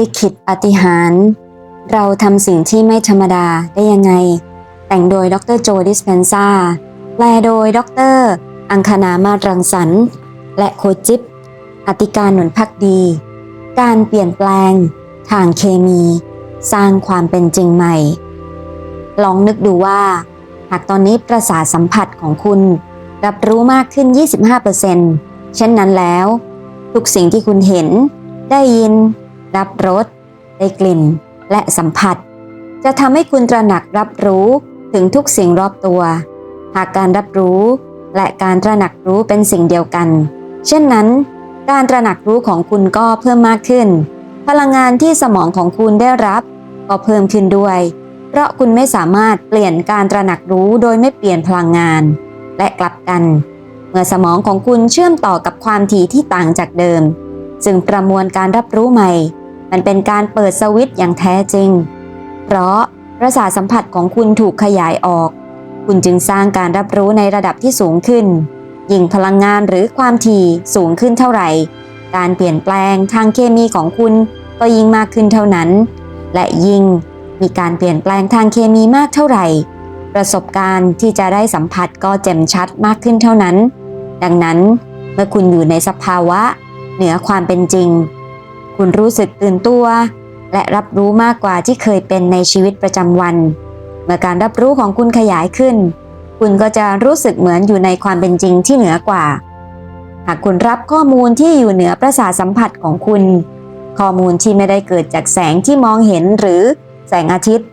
ลิขิตปฏิหารเราทำสิ่งที่ไม่ธรรมดาได้ยังไง แต่งโดยดรโจดิสเพนซาแปลโดยดร อังคณามาตรังสรรค์และโคจิบอติการหนุนพักดี การเปลี่ยนแปลง ทางเคมี สร้างความเป็นจริงใหม่ ลองนึกดูว่า หากตอนนี้ประสาทสัมผัสของคุณ รับรู้มากขึ้น 25%เช่นนั้นแล้ว ทุกสิ่งที่คุณเห็น ได้ยิน รับรสได้กลิ่น และสัมผัส จะทำให้คุณตระหนักรับรู้ถึงทุกสิ่งรอบตัว หากการรับรู้และการตระหนักรู้เป็นสิ่งเดียวกัน เช่นนั้น การตระหนักรู้ของคุณก็เพิ่มมากขึ้น พลังงานที่สมองของคุณได้รับก็เพิ่มขึ้นด้วย เพราะคุณไม่สามารถเปลี่ยนการตระหนักรู้โดยไม่เปลี่ยนพลังงาน และกลับกัน เมื่อสมองของคุณเชื่อมต่อกับความถี่ที่ต่างจากเดิมซึ่งประมวลการรับรู้ใหม่ มันเป็นการเปิดสวิตช์อย่างแท้จริง เพราะประสาทสัมผัสของคุณถูกขยายออก คุณจึงสร้างการรับรู้ในระดับที่สูงขึ้น ยิ่งพลังงานหรือความถี่สูงขึ้นเท่าไหร่ การเปลี่ยนแปลงทางเคมีของคุณก็ยิ่งมากขึ้นเท่านั้น และยิ่งมีการเปลี่ยนแปลงทางเคมีมากเท่าไหร่ ประสบการณ์ที่จะได้สัมผัสก็แจ่มชัดมากขึ้นเท่านั้น ดังนั้นเมื่อคุณอยู่ในสภาวะ เหนือความเป็นจริง คุณรู้สึกตื่นตัว และรับรู้มากกว่าที่เคยเป็นในชีวิตประจำวัน เมื่อการรับรู้ของคุณขยายขึ้น คุณก็จะรู้สึกเหมือนอยู่ในความเป็นจริงที่เหนือกว่า หากคุณรับข้อมูลที่อยู่เหนือประสาทสัมผัสของคุณ ข้อมูลที่ไม่ได้เกิดจากแสงที่มองเห็นหรือแสงอาทิตย์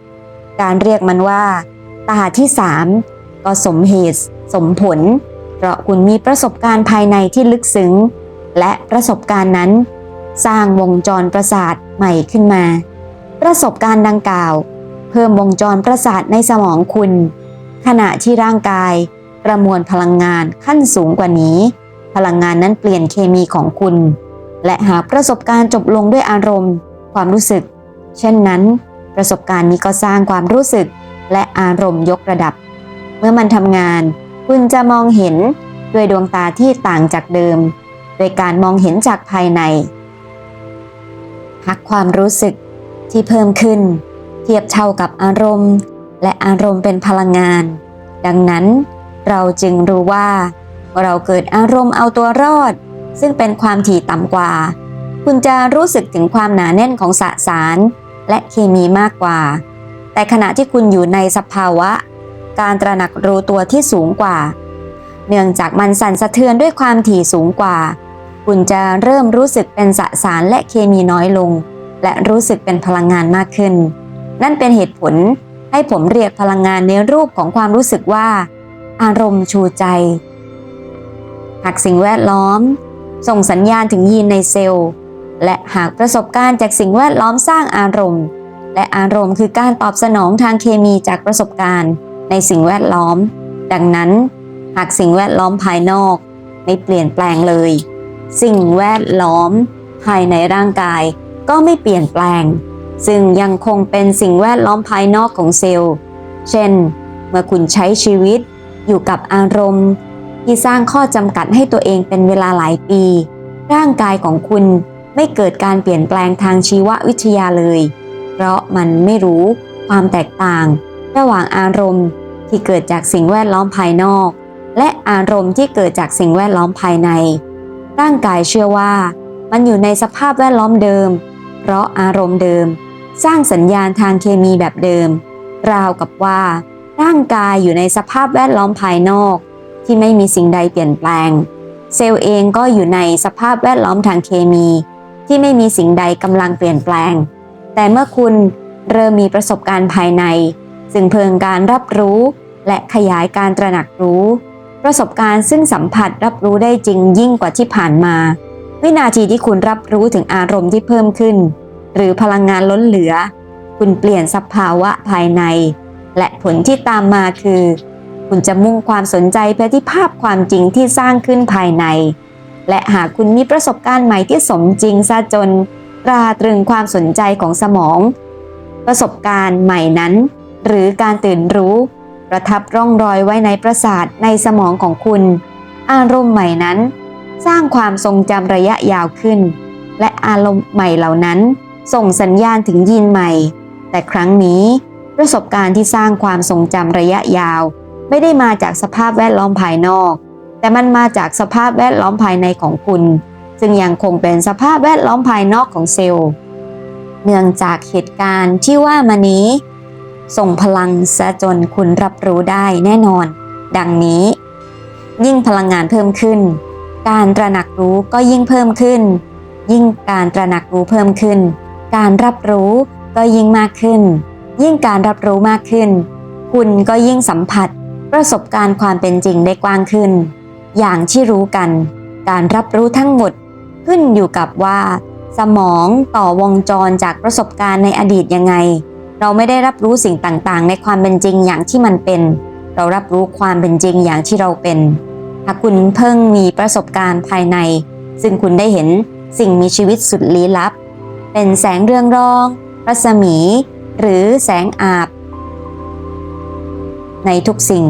การเรียกมันว่า ตาที่สามก็สมเหตุสมผล เพราะคุณมีประสบการณ์ภายในที่ลึกซึ้ง และประสบการณ์นั้น สร้างวงจรประสาทใหม่ขึ้นมา ประสบการณ์ดังกล่าว เพิ่มวงจรประสาทในสมองคุณ ขณะที่ร่างกายประมวลพลังงานขั้นสูงกว่านี้ พลังงานนั้นเปลี่ยนเคมีของคุณ และหากประสบการณ์จบลงด้วยอารมณ์ ความรู้สึก เช่นนั้น ประสบการณ์นี้ก็สร้างความรู้สึก และอารมณ์ยกระดับ เมื่อมันทำงาน คุณจะมองเห็นด้วยดวงตาที่ต่างจากเดิม โดยการมองเห็นจากภายใน หากความรู้สึกที่เพิ่มขึ้น เทียบเท่ากับอารมณ์ และอารมณ์เป็นพลังงาน ดังนั้นเราจึงรู้ว่า เราเกิดอารมณ์เอาตัวรอด ซึ่งเป็นความถี่ต่ำกว่า คุณจะรู้สึกถึงความหนาแน่นของสสาร และเคมีมากกว่า แต่ขณะที่คุณอยู่ในสภาวะ การตระหนักรู้ตัวที่สูงกว่า เนื่องจากมันสั่นสะเทือนด้วยความถี่สูงกว่า คุณจะเริ่มรู้สึกเป็นสสารและเคมีน้อยลง และรู้สึกเป็นพลังงานมากขึ้น นั่นเป็นเหตุผลให้ผมเรียกพลังงานในรูปของความรู้สึกว่า อารมณ์ชูใจ หากสิ่งแวดล้อม ส่งสัญญาณถึงยีนในเซลล์ และหากประสบการณ์จากสิ่งแวดล้อมสร้างอารมณ์ และอารมณ์คือการตอบสนองทางเคมีจากประสบการณ์ ในสิ่งแวดล้อม ดังนั้น หากสิ่งแวดล้อมภายนอก ไม่เปลี่ยนแปลงเลย สิ่งแวดล้อม ภายในร่างกาย ก็ไม่เปลี่ยนแปลง ซึ่งยังคงเป็นสิ่งแวดล้อมภายนอกของเซลล์ เช่น เมื่อคุณใช้ชีวิต อยู่กับอารมณ์ ที่สร้างข้อจำกัดให้ตัวเองเป็นเวลาหลายปี ร่างกายของคุณไม่เกิดการเปลี่ยนแปลงทางชีววิทยาเลย เพราะมันไม่รู้ความแตกต่าง ระหว่างอารมณ์ที่เกิดจากสิ่งแวดล้อมภายนอก และอารมณ์ที่เกิดจากสิ่งแวดล้อมภายใน ร่างกายเชื่อว่า มันอยู่ในสภาพแวดล้อมเดิม เพราะอารมณ์เดิม สร้างสัญญาณทางเคมีแบบเดิม ราวกับว่า ร่างกายอยู่ในสภาพแวดล้อมภายนอก ที่ไม่มีสิ่งใดเปลี่ยนแปลง เซลล์เองก็อยู่ในสภาพแวดล้อมทางเคมี ที่ไม่มีสิ่งใดกำลังเปลี่ยนแปลง แต่เมื่อคุณเริ่มมีประสบการณ์ภายใน ซึ่งเพิ่งการรับรู้ และขยายการตระหนักรู้ ประสบการณ์ซึ่งสัมผัสรับรู้ได้จริงยิ่งกว่าที่ผ่านมา วินาทีที่คุณรับรู้ถึงอารมณ์ที่เพิ่มขึ้น หรือพลังงานล้นเหลือ คุณเปลี่ยนสภาวะภายใน และผลที่ตามมาคือ คุณจะมุ่งความสนใจไปที่ภาพความจริงที่สร้างขึ้นภายใน และหากคุณมีประสบการณ์ใหม่ที่สมจริงซะจนตราตรึงความสนใจของสมอง ประสบการณ์ใหม่นั้น หรือการตื่นรู้ ประทับร่องรอยไว้ในประสาทในสมองของคุณ อารมณ์ใหม่นั้น สร้างความทรงจำระยะยาวขึ้น และอารมณ์ใหม่เหล่านั้น ส่งสัญญาณถึงยีนใหม่ แต่ครั้งนี้ประสบการณ์ที่สร้างความทรงจำระยะยาว ไม่ได้มาจากสภาพแวดล้อมภายนอก แต่มันมาจากสภาพแวดล้อมภายในของคุณซึ่งยังคงเป็นสภาพแวดล้อมภายนอกของเซลล์ เนื่องจากเหตุการณ์ที่ว่ามานี้ ส่งพลังซะจนคุณรับรู้ได้แน่นอน ดังนี้ ยิ่งพลังงานเพิ่มขึ้น การตระหนักรู้ก็ยิ่งเพิ่มขึ้น ยิ่งการตระหนักรู้เพิ่มขึ้น การรับรู้ก็ยิ่งมากขึ้น ยิ่งการรับรู้มากขึ้น คุณก็ยิ่งสัมผัส ประสบการณ์ความเป็นจริงได้กว้างขึ้น อย่างที่รู้กัน การรับรู้ทั้งหมดขึ้นอยู่กับว่า สมองต่อวงจรจากประสบการณ์ในอดีตยังไง เราไม่ได้รับรู้สิ่งต่างๆ ในความเป็นจริงอย่างที่มันเป็น เรารับรู้ความเป็นจริงอย่างที่เราเป็นหากคุณเพิ่งมีประสบการณ์ภายใน ซึ่งคุณได้เห็นสิ่งมีชีวิตสุดลี้ลับ เป็นแสงเรืองรอง รัศมี หรือแสงอาบ ในทุกสิ่ง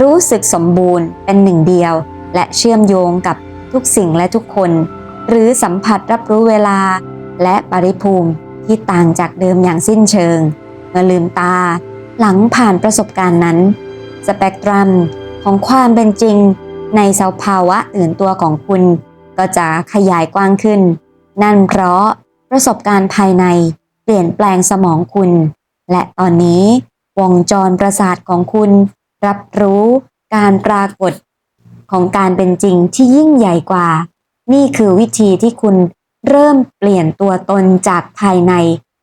รู้สึกสมบูรณ์เป็นหนึ่งเดียว และเชื่อมโยงกับทุกสิ่งและทุกคน หรือสัมผัสรับรู้เวลา และปริภูมิที่ต่างจากเดิมอย่างสิ้นเชิง เมื่อลืมตาหลังผ่านประสบการณ์นั้น สเปกตรัมของความเป็นจริง ในสภาวะตื่นตัวของคุณ ก็จะขยายกว้างขึ้น นั่นเพราะประสบการณ์ภายในเปลี่ยนแปลงสมองคุณ และตอนนี้วงจรประสาทของคุณ รับรู้การปรากฏของการเป็นจริงที่ยิ่งใหญ่กว่า นี่คือวิธีที่คุณเริ่มเปลี่ยนตัวตนจากภายใน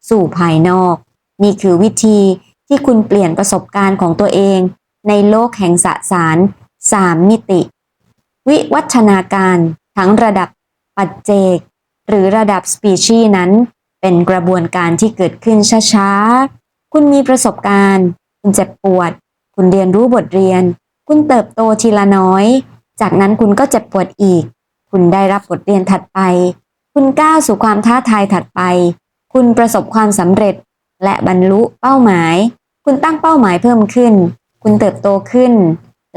สู่ภายนอก นี่คือวิธีที่คุณเปลี่ยนประสบการณ์ของตัวเอง ในโลกแห่งสสารสามมิติ วิวัฒนาการทั้งระดับปัจเจก หรือระดับสปีชีส์นั้น เป็นกระบวนการที่เกิดขึ้นช้าๆ คุณมีประสบการณ์ คุณเจ็บปวด คุณเรียนรู้บทเรียน คุณเติบโตทีละน้อย จากนั้นคุณก็เจ็บปวดอีก คุณได้รับบทเรียนถัดไป คุณก้าวสู่ความท้าทายถัดไป คุณประสบความสำเร็จ และบรรลุเป้าหมาย คุณตั้งเป้าหมายเพิ่มขึ้น คุณเติบโตขึ้น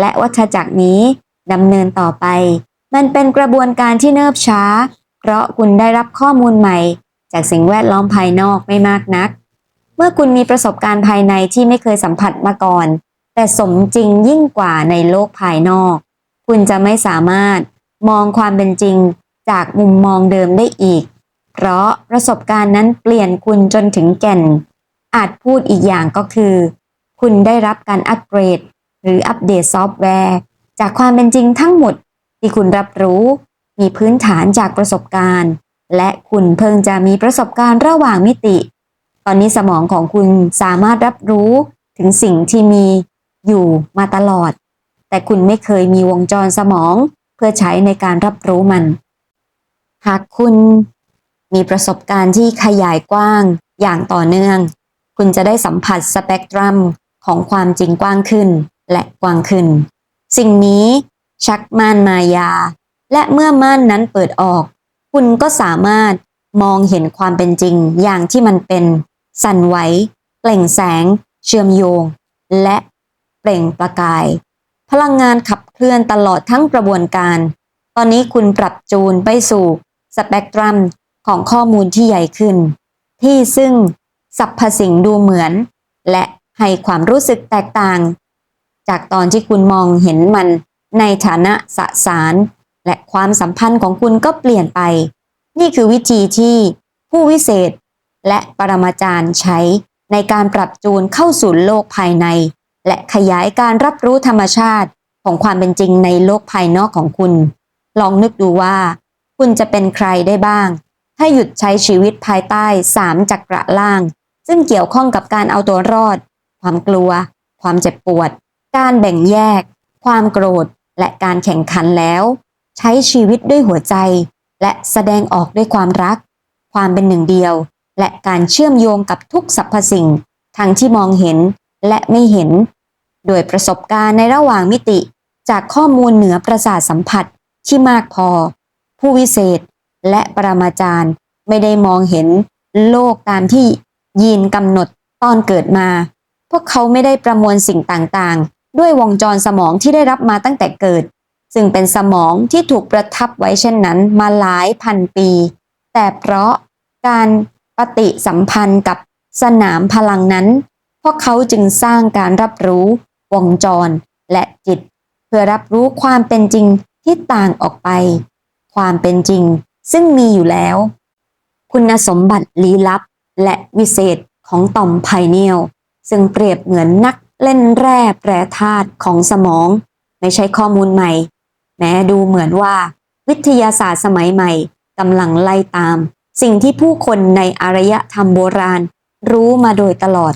และวัฏจักรนี้ดำเนินต่อไป มันเป็นกระบวนการที่เนิบช้า เพราะคุณได้รับข้อมูลใหม่ จากสิ่งแวดล้อมภายนอกไม่มากนัก เมื่อคุณมีประสบการณ์ภายในที่ไม่เคยสัมผัสมาก่อน แต่สมจริงยิ่งกว่าในโลกภายนอก คุณจะไม่สามารถมองความเป็นจริงจากมุมมองเดิมได้อีก เพราะประสบการณ์นั้นเปลี่ยนคุณจนถึงแก่น อาจพูดอีกอย่างก็คือ คุณได้รับการอัปเกรด หรืออัปเดตซอฟต์แวร์ จากความเป็นจริงทั้งหมด ที่คุณรับรู้ มีพื้นฐานจากประสบการณ์ และคุณเพิ่งจะมีประสบการณ์ระหว่างมิติ ตอนนี้สมองของคุณสามารถรับรู้ถึงสิ่งที่มีอยู่มาตลอด แต่คุณไม่เคยมีวงจรสมองเพื่อใช้ในการรับรู้มัน หากคุณมีประสบการณ์ที่ขยายกว้างอย่างต่อเนื่อง คุณจะได้สัมผัสสเปกตรัมของความจริงกว้างขึ้นและกว้างขึ้น สิ่งนี้ชักม่านมายา และเมื่อม่านนั้นเปิดออก คุณก็สามารถมองเห็นความเป็นจริงอย่างที่มันเป็น สั่นไหวเปล่งแสง เชื่อมโยง และเปล่งประกาย พลังงานขับเคลื่อนตลอดทั้งกระบวนการ ตอนนี้คุณปรับจูนไปสู่สเปกตรัมของข้อมูลที่ใหญ่ขึ้น ที่ซึ่ง สรรพสิ่งดูเหมือน และให้ความรู้สึกแตกต่าง จากตอนที่คุณมองเห็นมันในฐานะสสาร และความสัมพันธ์ของคุณก็เปลี่ยนไป นี่คือวิธีที่ผู้วิเศษ และปรมาจารย์ใช้ในการปรับจูนเข้าสู่โลกภายใน และขยายการรับรู้ธรรมชาติของความเป็นจริงในโลกภายนอกของคุณ ลองนึกดูว่า คุณจะเป็นใครได้บ้าง ถ้าหยุดใช้ชีวิตภายใต้สามจักระล่าง ซึ่งเกี่ยวข้องกับการเอาตัวรอด ความกลัว ความเจ็บปวด การแบ่งแยก ความโกรธ และการแข่งขันแล้ว ใช้ชีวิตด้วยหัวใจ และแสดงออกด้วยความรัก ความเป็นหนึ่งเดียว และการเชื่อมโยงกับทุกสรรพสิ่ง ทั้งที่มองเห็นและไม่เห็น โดยประสบการณ์ในระหว่างมิติ จากข้อมูลเหนือประสาทสัมผัสที่มากพอ ผู้วิเศษและปรมาจารย์ไม่ได้มองเห็นโลกตามที่ ยีนกำหนดตอนเกิดมา พวกเขาไม่ได้ประมวลสิ่งต่างๆ ด้วยวงจรสมองที่ได้รับมาตั้งแต่เกิด ซึ่งเป็นสมองที่ถูกประทับไว้เช่นนั้นมาหลายพันปี แต่เพราะการปฏิสัมพันธ์กับสนามพลังนั้น พวกเขาจึงสร้างการรับรู้ วงจรและจิต เพื่อรับรู้ความเป็นจริงที่ต่างออกไป ความเป็นจริงซึ่งมีอยู่แล้ว คุณสมบัติลี้ลับ และวิเศษของต่อมไพเนียลซึ่งเปรียบเหมือนนักเล่นแร่แปรธาตุของสมอง ไม่ใช่ข้อมูลใหม่ แม้ดูเหมือนว่า วิทยาศาสตร์สมัยใหม่กำลังไล่ตาม สิ่งที่ผู้คนในอารยธรรมโบราณ รู้มาโดยตลอด